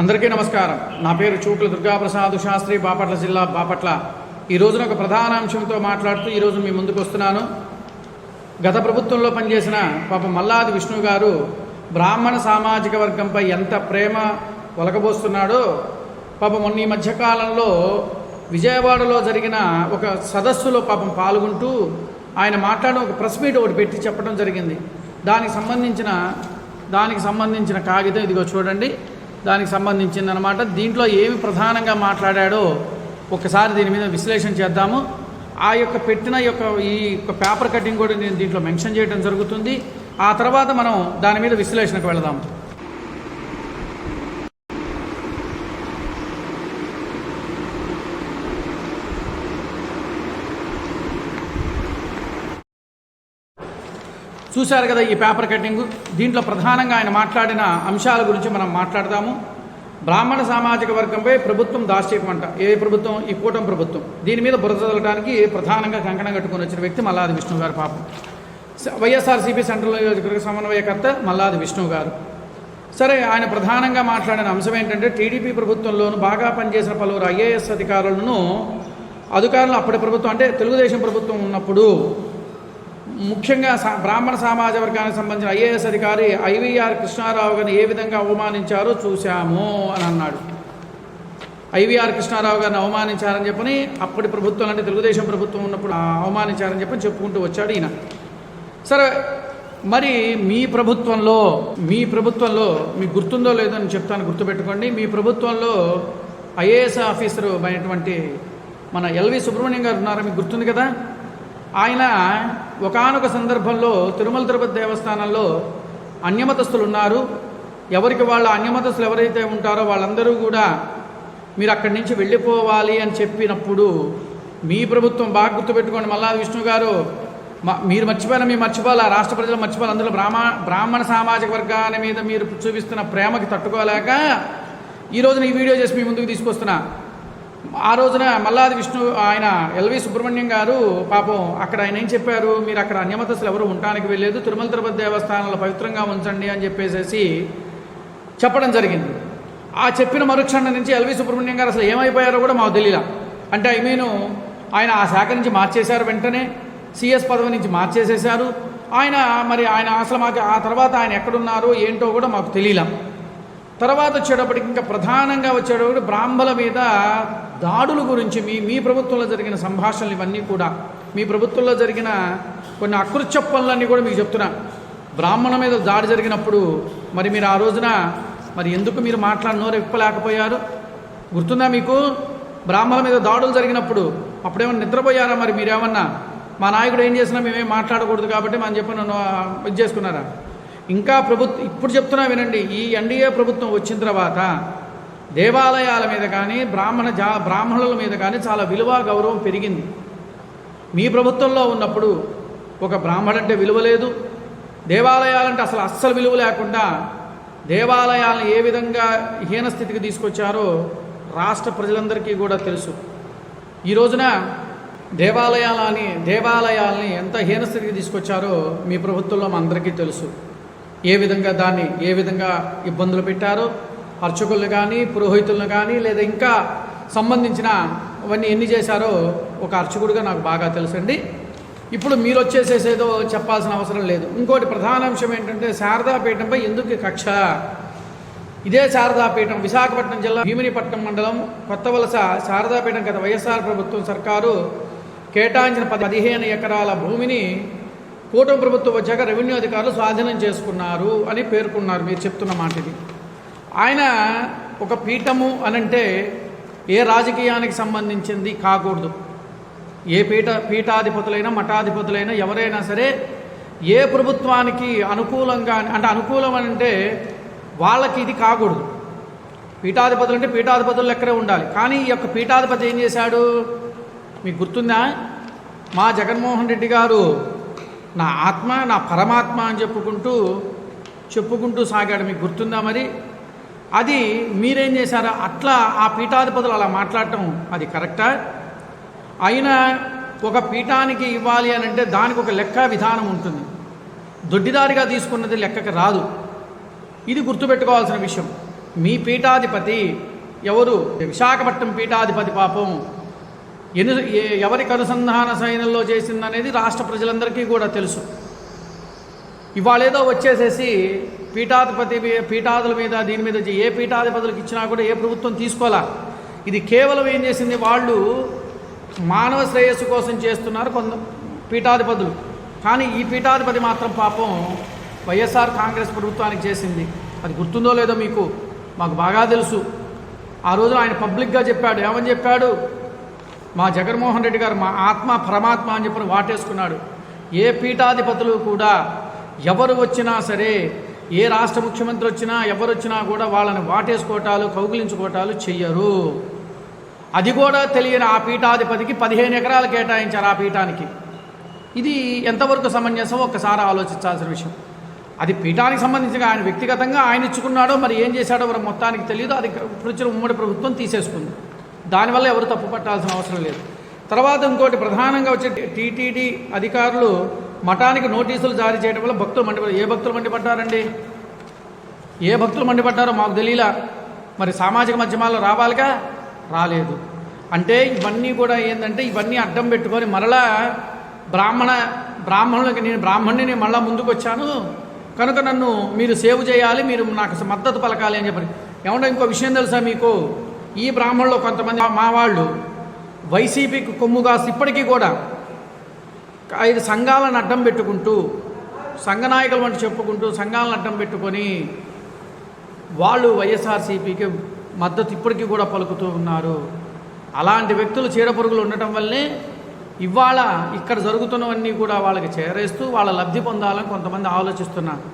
అందరికీ నమస్కారం. నా పేరు చూపుల దుర్గాప్రసాద్ శాస్త్రి బాపట్ల జిల్లా బాపట్ల. ఈ రోజున ఒక ప్రధాన అంశంతో మాట్లాడుతూ ఈరోజు మీ ముందుకు వస్తున్నాను. గత ప్రభుత్వంలో పనిచేసిన పాప మల్లాది విష్ణు గారు బ్రాహ్మణ సామాజిక వర్గంపై ఎంత ప్రేమ ఒలకబోస్తున్నాడో పాపం మొన్న ఈ మధ్యకాలంలో విజయవాడలో జరిగిన ఒక సదస్సులో పాపం పాల్గొంటూ ఆయన మాట్లాడిన ఒక ప్రెస్ మీట్ ఒకటి పెట్టి చెప్పడం జరిగింది. దానికి సంబంధించిన దానికి సంబంధించిన కాగితం ఇదిగో చూడండి. దానికి సంబంధించింది అనమాట దీంట్లో ఏమి ప్రధానంగా మాట్లాడాడో ఒకసారి దీని మీద విశ్లేషణ చేద్దాము. ఆ యొక్క పెట్టిన యొక్క ఈ యొక్క పేపర్ కటింగ్ కూడా నేను దీంట్లో మెన్షన్ చేయడం జరుగుతుంది. ఆ తర్వాత మనం దాని మీద విశ్లేషణకు వెళదాము. చూశారు కదా ఈ పేపర్ కటింగ్. దీంట్లో ప్రధానంగా ఆయన మాట్లాడిన అంశాల గురించి మనం మాట్లాడదాము. బ్రాహ్మణ సామాజిక వర్గంపై ప్రభుత్వం దాశ్చర్యమంట ఏ ప్రభుత్వం? ఈ కూటమి ప్రభుత్వం. దీని మీద బురద చల్లడానికి ప్రధానంగా కంకణం కట్టుకొని వచ్చిన వ్యక్తి మల్లాది విష్ణు గారు పాపం. వైఎస్ఆర్సీపీ సెంట్రల్ నియోజకవర్గ సమన్వయకర్త మల్లాది విష్ణు గారు. సరే ఆయన ప్రధానంగా మాట్లాడిన అంశం ఏంటంటే టీడీపీ ప్రభుత్వంలోనూ బాగా పనిచేసిన పలువురు ఐఏఎస్ అధికారులను అధికారులు అప్పటి ప్రభుత్వం అంటే తెలుగుదేశం ప్రభుత్వం ఉన్నప్పుడు ముఖ్యంగా బ్రాహ్మణ సమాజ వర్గానికి సంబంధించిన ఐఏఎస్ అధికారి ఐవీఆర్ కృష్ణారావు గారిని ఏ విధంగా అవమానించారో చూశాము అని అన్నాడు. ఐవీఆర్ కృష్ణారావు గారిని అవమానించారని చెప్పని అప్పటి ప్రభుత్వం అంటే తెలుగుదేశం ప్రభుత్వం ఉన్నప్పుడు అవమానించారని చెప్పని చెప్పుకుంటూ వచ్చాడు ఈయన. సరే మరి మీ ప్రభుత్వంలో మీ ప్రభుత్వంలో మీకు గుర్తుందో లేదో అని చెప్తాను గుర్తుపెట్టుకోండి. మీ ప్రభుత్వంలో ఐఏఎస్ ఆఫీసరు అయినటువంటి మన ఎల్వి సుబ్రహ్మణ్యం గారు ఉన్నారా? మీకు గుర్తుంది కదా? ఆయన ఒకానొక సందర్భంలో తిరుమల తిరుపతి దేవస్థానంలో అన్యమతస్తులు ఉన్నారు ఎవరికి వాళ్ళ అన్యమతస్తులు ఎవరైతే ఉంటారో వాళ్ళందరూ కూడా మీరు అక్కడి నుంచి వెళ్ళిపోవాలి అని చెప్పినప్పుడు మీ ప్రభుత్వం బాగా గుర్తుపెట్టుకోండి మల్లా విష్ణు గారు. మ- మీరు మర్చిపోయిన మీ మర్చిపోవాలి. రాష్ట్ర ప్రజలు మర్చిపోవాలి. అందులో బ్రాహ్మ బ్రాహ్మణ సామాజిక వర్గాల మీద మీరు చూపిస్తున్న ప్రేమకి తట్టుకోలేక ఈ రోజున ఈ వీడియో చేసి మీ ముందుకు తీసుకొస్తున్నా. ఆ రోజున మల్లాది విష్ణు ఆయన ఎల్వి సుబ్రహ్మణ్యం గారు పాపం అక్కడ ఆయన ఏం చెప్పారు? మీరు అక్కడ అన్యమతస్తులు ఎవరు ఉండటానికి వెళ్ళలేదు తిరుమల తిరుపతి దేవస్థానంలో పవిత్రంగా ఉంచండి అని చెప్పేసేసి చెప్పడం జరిగింది. ఆ చెప్పిన మరుక్షణం నుంచి ఎల్వి సుబ్రహ్మణ్యం గారు అసలు ఏమైపోయారో కూడా మాకు తెలియలా అంటే ఐ మీను ఆయన ఆ శాఖ నుంచి మార్చేశారు వెంటనే సిఎస్ పదవి నుంచి మార్చేసేశారు. ఆయన మరి ఆయన అసలు మాకు ఆ తర్వాత ఆయన ఎక్కడున్నారో ఏంటో కూడా మాకు తెలియలా తర్వాత వచ్చేటప్పటికి ఇంకా ప్రధానంగా వచ్చేటప్పుడు బ్రాహ్మల మీద దాడుల గురించి మీ మీ ప్రభుత్వంలో జరిగిన సంభాషణలు ఇవన్నీ కూడా మీ ప్రభుత్వంలో జరిగిన కొన్ని అకృత్య పనులన్నీ కూడా మీకు చెప్తున్నా. బ్రాహ్మణ మీద దాడి జరిగినప్పుడు మరి మీరు ఆ రోజున మరి ఎందుకు మీరు మాట్లాడి నోరు ఇప్పలేకపోయారు గుర్తుందా మీకు? బ్రాహ్మణ మీద దాడులు జరిగినప్పుడు అప్పుడేమన్నా నిద్రపోయారా మరి మీరేమన్నా? మా నాయకుడు ఏం చేసినా మేమేం మాట్లాడకూడదు కాబట్టి మనం చెప్పి నన్ను ఇది చేసుకున్నారా? ఇంకా ప్రభుత్వం ఇప్పుడు చెప్తున్నా వినండి ఈ ఎన్డీఏ ప్రభుత్వం వచ్చిన తర్వాత దేవాలయాల మీద కానీ బ్రాహ్మణ జా బ్రాహ్మణుల మీద కానీ చాలా విలువ గౌరవం పెరిగింది. మీ ప్రభుత్వంలో ఉన్నప్పుడు ఒక బ్రాహ్మడంటే విలువ లేదు. దేవాలయాలంటే అసలు అస్సలు విలువ లేకుండా దేవాలయాలను ఏ విధంగా హీన స్థితికి తీసుకొచ్చారో రాష్ట్ర ప్రజలందరికీ కూడా తెలుసు. ఈ రోజున దేవాలయాలని దేవాలయాలని ఎంత హీనస్థితికి తీసుకొచ్చారో మీ ప్రభుత్వంలో మా అందరికీ తెలుసు. ఏ విధంగా దాన్ని ఏ విధంగా ఇబ్బందులు పెట్టారో అర్చకులను కానీ పురోహితులను కానీ లేదా ఇంకా సంబంధించిన అవన్నీ ఎన్ని చేశారో ఒక అర్చకుడిగా నాకు బాగా తెలుసండి. ఇప్పుడు మీరు వచ్చేసేసేదో చెప్పాల్సిన అవసరం లేదు. ఇంకోటి ప్రధాన అంశం ఏంటంటే శారదాపీఠంపై ఎందుకు కక్ష? ఇదే శారదాపీఠం. విశాఖపట్నం జిల్లా భీమినిపట్నం మండలం కొత్త వలస శారదాపీఠం గత వైఎస్ఆర్ ప్రభుత్వం సర్కారు కేటాయించిన పది పదిహేను ఎకరాల భూమిని కూటమి ప్రభుత్వం వచ్చాక రెవెన్యూ అధికారులు స్వాధీనం చేసుకున్నారు అని పేర్కొన్నారు. మీరు చెప్తున్న మాట ఇది ఆయన ఒక పీఠము అనంటే ఏ రాజకీయానికి సంబంధించింది కాకూడదు. ఏ పీఠ పీఠాధిపతులైనా మఠాధిపతులైనా ఎవరైనా సరే ఏ ప్రభుత్వానికి అనుకూలంగా అంటే అనుకూలం అంటే వాళ్ళకి ఇది కాకూడదు. పీఠాధిపతులు అంటే పీఠాధిపతులు ఎక్కడే ఉండాలి. కానీ ఈ యొక్క పీఠాధిపతి ఏం చేశాడు? మీకు గుర్తుందా? మా జగన్మోహన్ రెడ్డి గారు నా ఆత్మ నా పరమాత్మ అని చెప్పుకుంటూ చెప్పుకుంటూ సాగాడు. మీకు గుర్తుందా మరి? అది మీరేం చేశారా? అట్లా ఆ పీఠాధిపతులు అలా మాట్లాడటం అది కరెక్టా? అయినా ఒక పీఠానికి ఇవ్వాలి అని అంటే దానికి ఒక లెక్క విధానం ఉంటుంది. దొడ్డిదారిగా తీసుకున్నది లెక్కకి రాదు. ఇది గుర్తుపెట్టుకోవాల్సిన విషయం. మీ పీఠాధిపతి ఎవరు? విశాఖపట్నం పీఠాధిపతి పాపం. ఎను ఎవరికి అనుసంధాన సైన్యంలో చేసిందనేది రాష్ట్ర ప్రజలందరికీ కూడా తెలుసు. ఇవాళేదో వచ్చేసేసి పీఠాధిపతి పీఠాదుల మీద దీని మీద ఏ పీఠాధిపతులకు ఇచ్చినా కూడా ఏ ప్రభుత్వం తీసుకోవాలా? ఇది కేవలం ఏం చేసింది? వాళ్ళు మానవ శ్రేయస్సు కోసం చేస్తున్నారు కొంత పీఠాధిపతులు. కానీ ఈ పీఠాధిపతి మాత్రం పాపం వైఎస్ఆర్ కాంగ్రెస్ ప్రభుత్వానికి చేసింది. అది గుర్తుందో లేదో మీకు మాకు బాగా తెలుసు. ఆ రోజు ఆయన పబ్లిక్గా చెప్పాడు. ఏమని చెప్పాడు? మా జగన్మోహన్ రెడ్డి గారు మా ఆత్మ పరమాత్మ అని చెప్పి వాటేసుకున్నాడు. ఏ పీఠాధిపతులు కూడా ఎవరు వచ్చినా సరే ఏ రాష్ట్ర ముఖ్యమంత్రి వచ్చినా ఎవరు వచ్చినా కూడా వాళ్ళని వాటేసుకోవటాలు కౌగిలించుకోవటాలు చెయ్యరు. అది కూడా తెలియని ఆ పీఠాధిపతికి పదిహేను ఎకరాలు కేటాయించారు ఆ పీఠానికి. ఇది ఎంతవరకు సమంజసం? ఒక్కసారి ఆలోచించాల్సిన విషయం. అది పీఠానికి సంబంధించిన ఆయన వ్యక్తిగతంగా ఆయన ఇచ్చుకున్నాడో మరి ఏం చేశాడో మరి మొత్తానికి తెలియదు. అది ఇప్పుడు వచ్చిన ఉమ్మడి ప్రభుత్వం తీసేసుకుంది. దానివల్ల ఎవరు తప్పు పట్టాల్సిన అవసరం లేదు. తర్వాత ఇంకోటి ప్రధానంగా వచ్చే టీటీడీ అధికారులు మఠానికి నోటీసులు జారీ చేయడం వల్ల భక్తులు మండిపడ్డారు ఏ భక్తులు మండిపడ్డారండి? ఏ భక్తులు మండిపడ్డారో మాకు తెలియలా. మరి సామాజిక మాధ్యమాల్లో రావాలిగా? రాలేదు. అంటే ఇవన్నీ కూడా ఏంటంటే ఇవన్నీ అడ్డం పెట్టుకొని మరలా బ్రాహ్మణ బ్రాహ్మణులకి నేను బ్రాహ్మణుని మళ్ళా ముందుకు వచ్చాను కనుక నన్ను మీరు సేవ్ చేయాలి మీరు నాకు మద్దతు పలకాలి అని చెప్పని ఏమంటే ఇంకో విషయం తెలుసా మీకు? ఈ బ్రాహ్మణులు కొంతమంది మా వాళ్ళు వైసీపీకి కొమ్ము కాసి ఇప్పటికీ కూడా ఐదు సంఘాలను అడ్డం పెట్టుకుంటూ సంఘ నాయకులు వంటి చెప్పుకుంటూ సంఘాలను అడ్డం పెట్టుకొని వాళ్ళు వైఎస్ఆర్సీపీకి మద్దతు ఇప్పటికీ కూడా పలుకుతూ ఉన్నారు. అలాంటి వ్యక్తులు చీడపురుగులు ఉండటం వల్లే ఇవాళ ఇక్కడ జరుగుతున్నవన్నీ కూడా వాళ్ళకి చేరేస్తూ వాళ్ళ లబ్ధి పొందాలని కొంతమంది ఆలోచిస్తున్నారు.